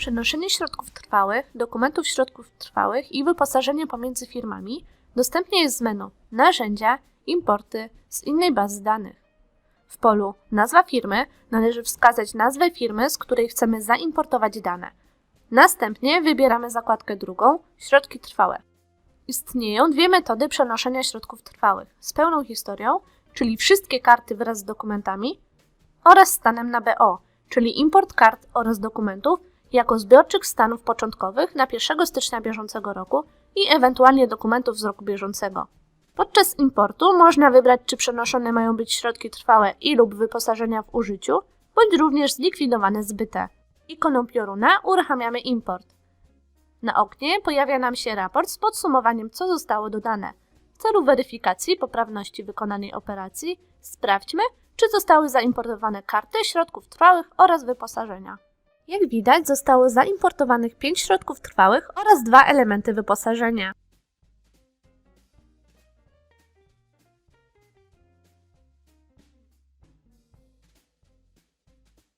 Przenoszenie środków trwałych, dokumentów środków trwałych i wyposażenie pomiędzy firmami dostępnie jest z menu Narzędzia, Importy z innej bazy danych. W polu Nazwa firmy należy wskazać nazwę firmy, z której chcemy zaimportować dane. Następnie wybieramy zakładkę drugą Środki trwałe. Istnieją dwie metody przenoszenia środków trwałych z pełną historią, czyli wszystkie karty wraz z dokumentami, oraz stanem na BO, czyli import kart oraz dokumentów jako zbiorczych stanów początkowych na 1 stycznia bieżącego roku i ewentualnie dokumentów z roku bieżącego. Podczas importu można wybrać, czy przenoszone mają być środki trwałe i lub wyposażenia w użyciu, bądź również zlikwidowane zbyte. Ikoną pioruna uruchamiamy import. Na oknie pojawia nam się raport z podsumowaniem, co zostało dodane. W celu weryfikacji poprawności wykonanej operacji sprawdźmy, czy zostały zaimportowane karty środków trwałych oraz wyposażenia. Jak widać, zostało zaimportowanych 5 środków trwałych oraz dwa elementy wyposażenia.